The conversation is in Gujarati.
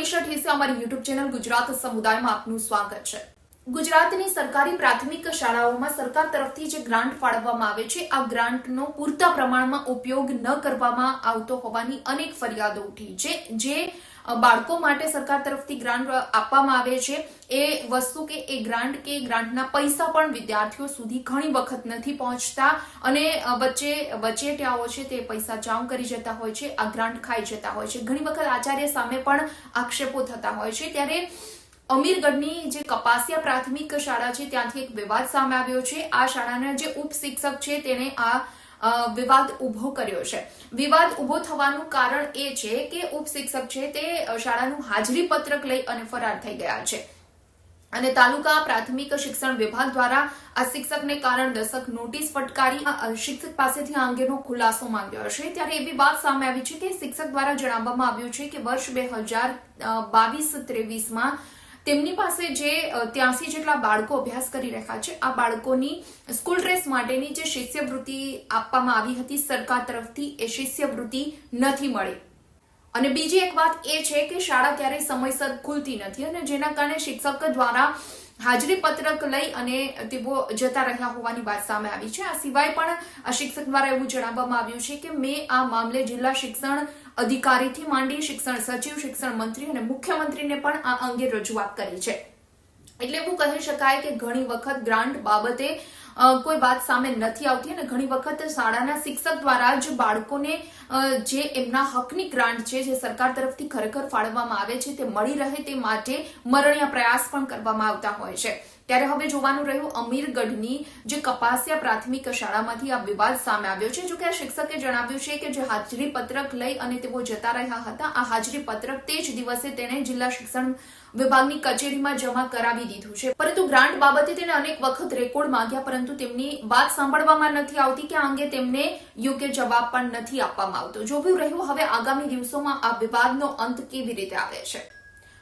મનીષા ઠેસે અમારી યુટ્યુબ ચેનલ ગુજરાત સમુદાયમાં આપનું સ્વાગત છે. ગુજરાતની સરકારી પ્રાથમિક શાળાઓમાં સરકાર તરફથી જે ગ્રાન્ટ ફાળવવામાં આવે છે, આ ગ્રાન્ટનો પૂરતા પ્રમાણમાં ઉપયોગ ન કરવામાં આવતો હોવાની અનેક ફરિયાદો ઉઠી છે, જે બાળકો માટે સરકાર તરફથી ગ્રાન્ટ આપવામાં આવે છે. એ વસ્તુ કે, એ ગ્રાન્ટ કે ગ્રાન્ટના પૈસા પણ વિદ્યાર્થીઓ સુધી ઘણી વખત નથી પહોંચતા અને વચ્ચે વચેટિયાઓ છે તે પૈસા જામ કરી જતા હોય છે, આ ગ્રાન્ટ ખાઈ જતા હોય છે. ઘણી વખત આચાર્ય સામે પણ આક્ષેપો થતા હોય છે. ત્યારે અમીરગઢની જે કપાસિયા પ્રાથમિક શાળા છે ત્યાંથી એક વિવાદ સામે આવ્યો છે. આ શાળાના જે ઉપશિક્ષક છે, તેણે આ વિવાદ ઊભો કર્યો છે. વિવાદ ઊભો થવાનું કારણ એ છે કે ઉપશિક્ષક છે તે શાળાનું હાજરી પત્રક લઈ અને ફરાર થઈ ગયા છે. અને તાલુકા પ્રાથમિક શિક્ષણ વિભાગ દ્વારા આ શિક્ષકને કારણ દશક નોટિસ ફટકારી શિક્ષક પાસેથી આ અંગેનો ખુલાસો માંગ્યો છે ત્યારે એવી વાત સામે આવી છે કે શિક્ષક દ્વારા જણાવવામાં આવ્યું છે કે વર્ષ બે હજાર બાવીસ ત્રેવીસમાં તેમની પાસે જે ત્યાંસી જેટલા બાળકો અભ્યાસ કરી રહ્યા છે, આ બાળકોની સ્કૂલ ડ્રેસ માટેની જે શિષ્યવૃત્તિ આપવામાં આવી હતી સરકાર તરફથી, એ શિષ્યવૃત્તિ નથી મળી. અને બીજી એક વાત એ છે કે શાળા ક્યારેય સમયસર ખુલતી નથી અને જેના કારણે શિક્ષક દ્વારા હાજરી પત્રક લઈ અને તેઓ જતા રહ્યા હોવાની વાત સામે આવી છે. આ સિવાય પણ આ શિક્ષક દ્વારા એવું જણાવવામાં આવ્યું છે કે મેં આ મામલે જિલ્લા શિક્ષણ અધિકારીથી માંડી શિક્ષણ સચિવ, શિક્ષણ મંત્રી અને મુખ્યમંત્રીને પણ આ અંગે રજૂઆત કરી છે. એટલે એવું કહી શકાય કે ઘણી વખત ગ્રાન્ટ બાબતે કોઈ વાત સામે નથી આવતી અને ઘણી વખત શાળાના શિક્ષક દ્વારા જ બાળકોને જે એમના હકની ગ્રાન્ટ છે, જે સરકાર તરફથી ખરેખર ફાળવવામાં આવે છે, તે મળી રહે તે માટે મરણિયા પ્રયાસ પણ કરવામાં આવતા હોય છે. ત્યારે હવે જોવાનું રહ્યું અમીરગઢની જે કપાસિયા પ્રાથમિક શાળામાંથી આ વિવાદ સામે આવ્યો છે. જોકે આ શિક્ષકે જણાવ્યું છે કે જે હાજરી પત્રક લઈ અને તેઓ જતા રહ્યા હતા, આ હાજરી પત્રક તે જ દિવસે તેણે જિલ્લા શિક્ષણ વિભાગની કચેરીમાં જમા કરાવી દીધું છે. પરંતુ ગ્રાન્ટ બાબતે તેને અનેક વખત રેકોર્ડ માંગ્યા, પરંતુ તેમની વાત સાંભળવામાં નથી આવતી કે આ અંગે તેમને યોગ્ય જવાબ પણ નથી આપવામાં આવતો. જોવું રહ્યું, હવે આગામી દિવસોમાં આ વિવાદનો અંત કેવી રીતે આવે છે?